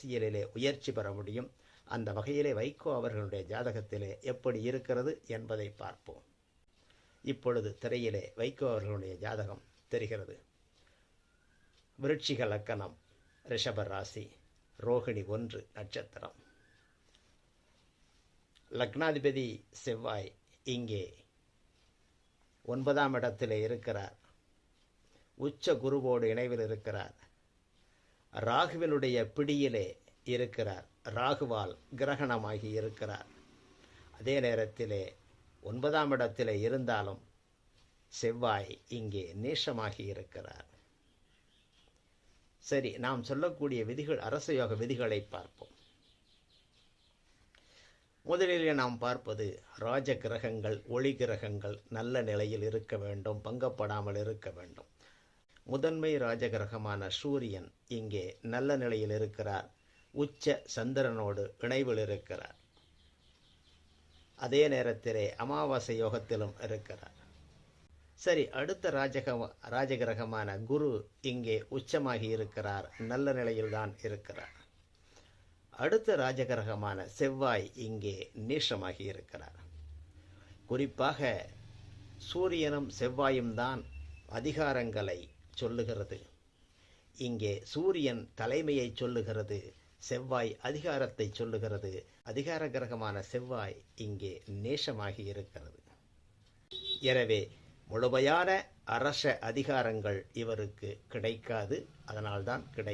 அரசியலிலே உயர்ச்சி பெற முடியும். அந்த வகையிலே வைகோ அவர்களுடைய ஜாதகத்திலே எப்படி இருக்கிறது என்பதை பார்ப்போம். இப்பொழுது திரையிலே வைகோ அவர்களுடைய ஜாதகம் தெரிகிறது. விருட்சிக லக்கணம் ரிஷப ராசி ரோகிணி ஒன்று நட்சத்திரம். லக்னாதிபதி செவ்வாய் இங்கே ஒன்பதாம் இடத்திலே இருக்கிறார். உச்ச குருவோடு இணைவில் இருக்கிறார். ராகுவினுடைய பிடியிலே இருக்கிறார். ராகுவால் கிரகணமாகி இருக்கிறார். அதே நேரத்திலே ஒன்பதாம் இடத்திலே இருந்தாலும் செவ்வாய் இங்கே நீஷமாகி இருக்கிறார். சரி நாம் சொல்லக்கூடிய விதிகள் அரச யோக விதிகளை பார்ப்போம். முதலிலே நாம் பார்ப்பது ராஜ கிரகங்கள் ஒளி கிரகங்கள் நல்ல நிலையில் இருக்க வேண்டும் பங்கப்படாமல் இருக்க வேண்டும். முதன்மை ராஜகிரகமான சூரியன் இங்கே நல்ல நிலையில் இருக்கிறார். உச்ச சந்திரனோடு இணைவில் இருக்கிறார். அதே நேரத்திலே அமாவாசை யோகத்திலும் இருக்கிறார். சரி அடுத்த ராஜக ராஜகிரகமான குரு இங்கே உச்சமாகி இருக்கிறார். நல்ல நிலையில்தான் இருக்கிறார். அடுத்த ராஜகிரகமான செவ்வாய் இங்கே நீஷமாகி இருக்கிறார். குறிப்பாக சூரியனும் செவ்வாயும் தான் அதிகாரங்களை சொல்லுகிறது. இங்கே சூரியன் தலைமையை சொல்லுகிறது செவ்வாய் அதிகாரத்தை சொல்லுகிறது. அதிகார கிரகமான செவ்வாய் இங்கே நேசமாகி இருக்கிறது. எனவே முழுமையான அரச அதிகாரங்கள் இவருக்கு கிடைக்காது. அதனால்தான் கிடை